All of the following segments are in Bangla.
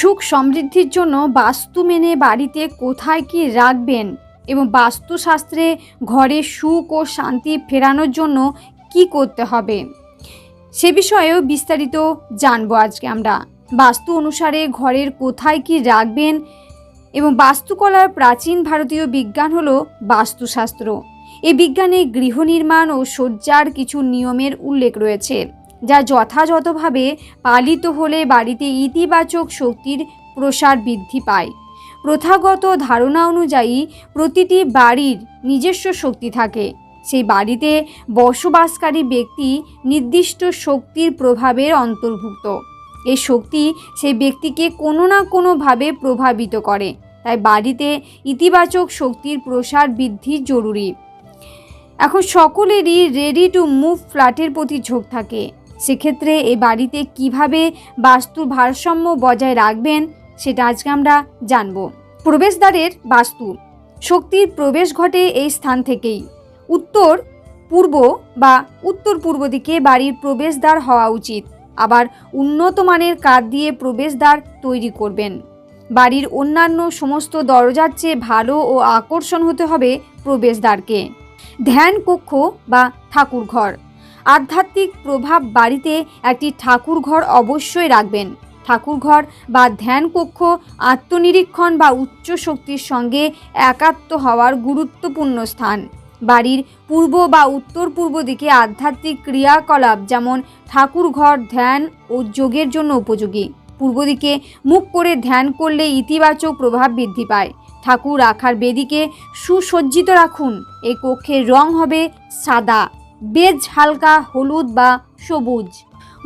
সুখ সমৃদ্ধির জন্য বাস্তু মেনে বাড়িতে কোথায় কি রাখবেন এবং বাস্তুশাস্ত্রে ঘরে সুখ ও শান্তি ফেরানোর জন্য কি করতে হবে? সে বিষয়েও বিস্তারিত জানব আজকে আমরা। বাস্তু অনুসারে ঘরের কোথায় কি রাখবেন এবং বাস্তুকলার প্রাচীন ভারতীয় বিজ্ঞান হলো বাস্তুশাস্ত্র। এই বিজ্ঞানে গৃহ নির্মাণ ও শয্যার কিছু নিয়মের উল্লেখ রয়েছে। যা যথাযথভাবে পালিত হলে বাড়িতে ইতিবাচক শক্তির প্রসার বৃদ্ধি পায়। প্রথাগত ধারণা অনুযায়ী প্রতিটি বাড়ির নিজস্ব শক্তি থাকে। সেই বাড়িতে বসবাসকারী ব্যক্তি নির্দিষ্ট শক্তির প্রভাবের অন্তর্ভুক্ত। এই শক্তি সেই ব্যক্তিকে কোনো না কোনোভাবে প্রভাবিত করে। তাই বাড়িতে ইতিবাচক শক্তির প্রসার বৃদ্ধি জরুরি। এখন সকলেরই রেডি টু মুভ ফ্ল্যাটের প্রতি ঝোঁক থাকে। সেক্ষেত্রে এ বাড়িতে কীভাবে বাস্তুর ভারসাম্য বজায় রাখবেন, সেটা আজকে আমরা জানব। প্রবেশদ্বারের বাস্তু। শক্তির প্রবেশ ঘটে এই স্থান থেকেই। উত্তর, পূর্ব বা উত্তর পূর্ব দিকে বাড়ির প্রবেশদ্বার হওয়া উচিত। আবার উন্নত মানের কাঠ দিয়ে প্রবেশদ্বার তৈরি করবেন। বাড়ির অন্যান্য সমস্ত দরজার চেয়ে ভালো ও আকর্ষণ হতে হবে প্রবেশদ্বারকে। ধ্যান কক্ষ বা ঠাকুর ঘর আধ্যাত্মিক প্রভাব বাড়িতে একটি ঠাকুর ঘর অবশ্যই রাখবেন। ঠাকুরঘর বা ধ্যান কক্ষ, আত্মনিরীক্ষণ বা উচ্চ শক্তির সঙ্গে একাত্ম হওয়ার গুরুত্বপূর্ণ স্থান। বাড়ির পূর্ব বা উত্তর পূর্ব দিকে আধ্যাত্মিক ক্রিয়াকলাপ যেমন ঠাকুর ঘর ধ্যান ও যোগের জন্য উপযোগী। পূর্ব দিকে মুখ করে ধ্যান করলে ইতিবাচক প্রভাব বৃদ্ধি পায়। ঠাকুর রাখার বেদিকে সুসজ্জিত রাখুন। এই কক্ষের রং হবে সাদা। বেজ হালকা, হলুদ বা সবুজ।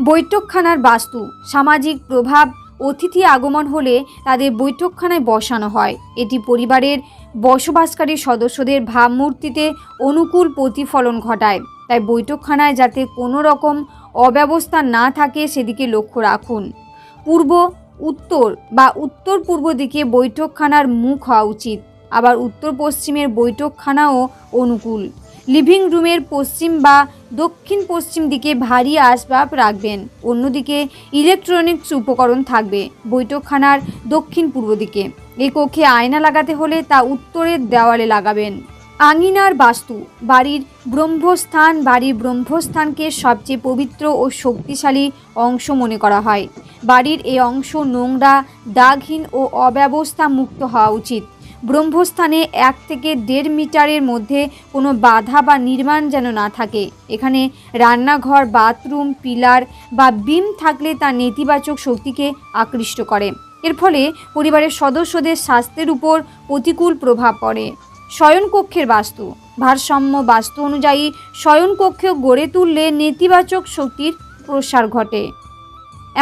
বৈঠকখানার বাস্তু, সামাজিক প্রভাব, অতিথি আগমন হলে তাদের বৈঠকখানায় বসানো হয়। এটি পরিবারের বসবাসকারী সদস্যদের ভাবমূর্তিতে অনুকূল প্রতিফলন ঘটায়। তাই বৈঠকখানায় যাতে কোনো রকম অব্যবস্থা না থাকে, সেদিকে লক্ষ্য রাখুন। পূর্ব, উত্তর বা উত্তর পূর্ব দিকে বৈঠকখানার মুখ হওয়া উচিত। আবার উত্তর পশ্চিমের বৈঠকখানাও অনুকূল। লিভিং রুমের পশ্চিম বা দক্ষিণ পশ্চিম দিকে ভারী আসবাব রাখবেন। অন্যদিকে ইলেকট্রনিক্স উপকরণ থাকবে বৈঠকখানার দক্ষিণ পূর্ব দিকে। এই কক্ষে আয়না লাগাতে হলে তা উত্তরের দেওয়ালে লাগাবেন। আঙিনার বাস্তু, বাড়ির ব্রহ্মস্থান, বাড়ির ব্রহ্মস্থানকে সবচেয়ে পবিত্র ও শক্তিশালী অংশ মনে করা হয়। বাড়ির এই অংশ নোংরা, দাগহীন ও অব্যবস্থা মুক্ত হওয়া উচিত। ব্রহ্মস্থানে এক থেকে দেড় মিটারের মধ্যে কোনো বাধা বা নির্মাণ যেন না থাকে। এখানে রান্নাঘর, বাথরুম, পিলার বা বিম থাকলে তা নেতিবাচক শক্তিকে আকৃষ্ট করে। এর ফলে পরিবারের সদস্যদের স্বাস্থ্যের উপর প্রতিকূল প্রভাব পড়ে। শয়নকক্ষের বাস্তু। ভারসাম্য বাস্তু অনুযায়ী শয়নকক্ষ গড়ে তুললে নেতিবাচক শক্তির প্রসার ঘটে।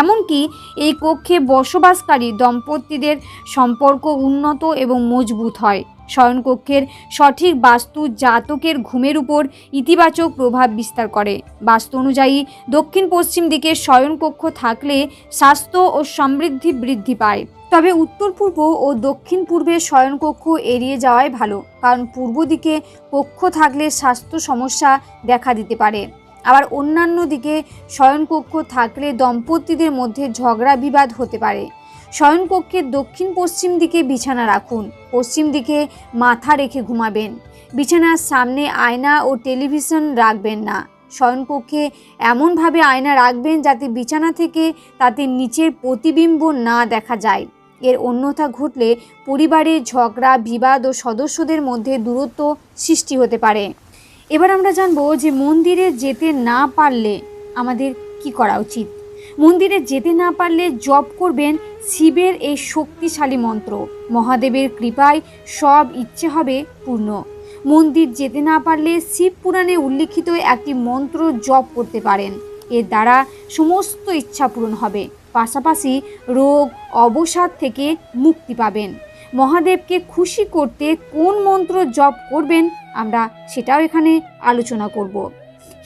এমনকি এই কক্ষে বসবাসকারী দম্পতিদের সম্পর্ক উন্নত এবং মজবুত হয়। শয়নকক্ষের সঠিক বাস্তু জাতকের ঘুমের উপর ইতিবাচক প্রভাব বিস্তার করে। বাস্তু অনুযায়ী দক্ষিণ পশ্চিম দিকে শয়নকক্ষ থাকলে স্বাস্থ্য ও সমৃদ্ধি বৃদ্ধি পায়। তবে উত্তর পূর্ব ও দক্ষিণ পূর্বে শয়নকক্ষ এড়িয়ে যাওয়াই ভালো, কারণ পূর্ব দিকে কক্ষ থাকলে স্বাস্থ্য সমস্যা দেখা দিতে পারে। আবার অন্যান্য দিকে শয়নকক্ষ থাকলে দম্পতিদের মধ্যে ঝগড়া বিবাদ হতে পারে। শয়নকক্ষের দক্ষিণ পশ্চিম দিকে বিছানা রাখুন। পশ্চিম দিকে মাথা রেখে ঘুমাবেন। বিছানার সামনে আয়না ও টেলিভিশন রাখবেন না। শয়নকক্ষে এমনভাবে আয়না রাখবেন যাতে বিছানা থেকে তাতে নিচের প্রতিবিম্ব না দেখা যায়। এর অন্যথা ঘটলে পরিবারে ঝগড়া, বিবাদ ও সদস্যদের মধ্যে দূরত্ব সৃষ্টি হতে পারে। এবার আমরা জানব যে মন্দিরে যেতে না পারলে আমাদের কি করা উচিত? মন্দিরে যেতে না পারলে জপ করবেন শিবের এই শক্তিশালী মন্ত্র। মহাদেবের কৃপায় সব ইচ্ছে হবে পূর্ণ। মন্দির যেতে না পারলে শিব পুরাণে উল্লিখিত একটি মন্ত্র জপ করতে পারেন। এর দ্বারা সমস্ত ইচ্ছা পূরণ হবে। পাশাপাশি রোগ, অবসাদ থেকে মুক্তি পাবেন। মহাদেবকে খুশি করতে কোন মন্ত্র জপ করবেন আমরা সেটাও এখানে আলোচনা করব।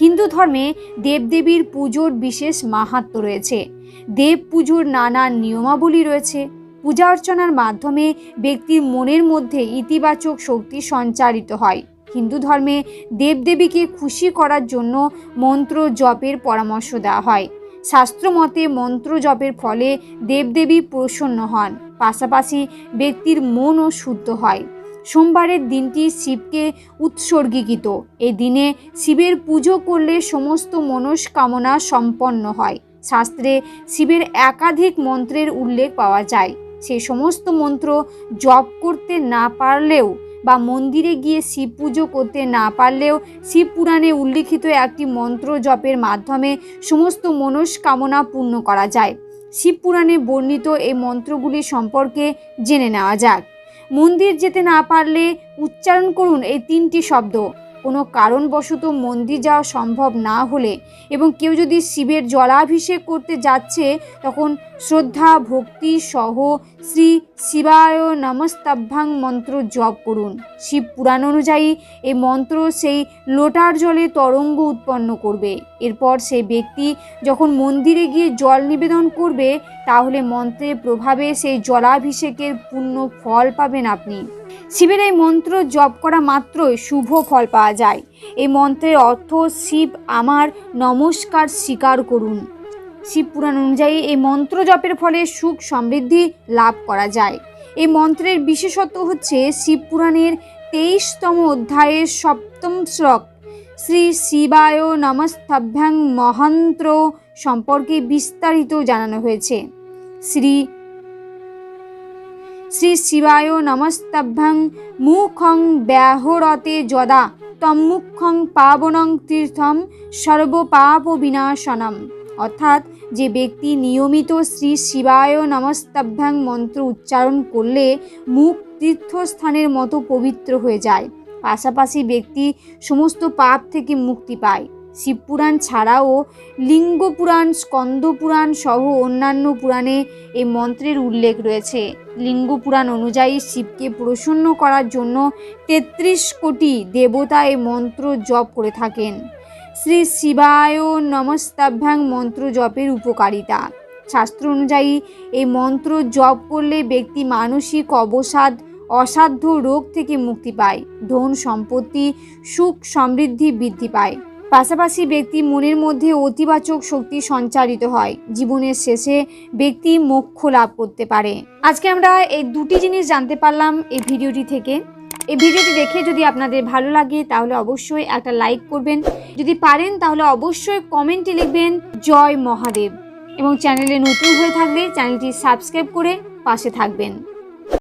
হিন্দু ধর্মে দেবদেবীর পুজোর বিশেষ মাহাত্ম রয়েছে। দেব পুজোর নানা নিয়মাবলী রয়েছে। পূজা অর্চনার মাধ্যমে ব্যক্তির মনের মধ্যে ইতিবাচক শক্তি সঞ্চারিত হয়। হিন্দু ধর্মে দেবদেবীকে খুশি করার জন্য মন্ত্র জপের পরামর্শ দেওয়া হয়। শাস্ত্রমতে মন্ত্র জপের ফলে দেবদেবী প্রসন্ন হন। পাশাপাশি ব্যক্তির মনও শুদ্ধ হয়। সোমবারের দিনটি শিবকে উৎসর্গীকৃত। এই দিনে শিবের পুজো করলে সমস্ত মনস্কামনা সম্পন্ন হয়। শাস্ত্রে শিবের একাধিক মন্ত্রের উল্লেখ পাওয়া যায়। সে সমস্ত মন্ত্র জপ করতে না পারলেও বা মন্দিরে গিয়ে শিব পুজো করতে না পারলেও শিব পুরাণে উল্লিখিত একটি মন্ত্র জপের মাধ্যমে সমস্ত মনস্কামনা পূর্ণ করা যায়। শিব পুরাণে বর্ণিত এই মন্ত্রগুলি সম্পর্কে জেনে নেওয়া যাক। মন্দির যেতে না পারলে উচ্চারণ করুন এই তিনটি শব্দ। কারণবশত মন্দির যাওয়া সম্ভব না হলে এবং কেউ যদি শিবের জলাভিষেক করতে যাচ্ছে, তখন শ্রদ্ধা, ভক্তি সহ শ্রী শিবায় নমস্তাভ্যাং মন্ত্র জপ করুন। শিব পুরাণ অনুযায়ী এই মন্ত্র সেই লোটার জলে তরঙ্গ উৎপন্ন করবে। এরপর সেই ব্যক্তি যখন মন্দিরে গিয়ে জল নিবেদন করবে, তাহলে মন্ত্রের প্রভাবে সেই জলাভিষেকের পূর্ণ ফল পাবেন আপনি। শিবের এই মন্ত্র জপ করা মাত্রই শুভ ফল পাওয়া যায়। এই মন্ত্রের অর্থ শিব আমার নমস্কার স্বীকার করুন। শিব পুরাণ অনুযায়ী এই মন্ত্র জপের ফলে সুখ সমৃদ্ধি লাভ করা যায়। এই মন্ত্রের বিশেষত্ব হচ্ছে শিব পুরাণের তেইশতম অধ্যায়ের সপ্তম শ্লোক, শ্রী শিবায় নমস্তাভ্যাং মহান্ত্র সম্পর্কে বিস্তারিত জানানো হয়েছে। শ্রী শ্রী শিবায় নমস্তাভ্যাং মুখং ব্যাহরতে যদা তম্মুখং পাবনং তীর্থম সর্বপাপ বিনাশনম অর্থাৎ যে ব্যক্তি নিয়মিত শ্রী শিবায় নমস্তাভ্যাং মন্ত্র উচ্চারণ করলে মুখ তীর্থস্থানের মতো পবিত্র হয়ে যায়। পাশাপাশি ব্যক্তি সমস্ত পাপ থেকে মুক্তি পায়। শিবপুরাণ ছাড়াও লিঙ্গ পুরাণ স্কন্দ পুরাণ সহ অন্যান্য পুরাণে এই মন্ত্রের উল্লেখ রয়েছে। লিঙ্গ পুরাণ অনুযায়ী শিবকে প্রসন্ন করার জন্য তেত্রিশ কোটি দেবতা এই মন্ত্র জপ করে থাকেন। শ্রী শিবায় নমস্তাভ্যাং মন্ত্র জপের উপকারিতা। শাস্ত্র অনুযায়ী এই মন্ত্র জপ করলে ব্যক্তি মানসিক অবসাদ, অসাধ্য রোগ থেকে মুক্তি পায়, ধন সম্পত্তি, সুখ সমৃদ্ধি বৃদ্ধি পায়। পাশাপাশি ব্যক্তি মনের মধ্যে অতিবাচক শক্তি সঞ্চারিত হয়। জীবনের শেষে ব্যক্তি মোক্ষ লাভ করতে পারে। আজকে আমরা এই দুটি জিনিস জানতে পারলাম এই ভিডিওটি থেকে। এই ভিডিওটি দেখে যদি আপনাদের ভালো লাগে, তাহলে অবশ্যই একটা লাইক করবেন। যদি পারেন, তাহলে অবশ্যই কমেন্টে লিখবেন, জয় মহাদেব। এবং চ্যানেলে নতুন হয়ে থাকলে চ্যানেলটি সাবস্ক্রাইব করে পাশে থাকবেন।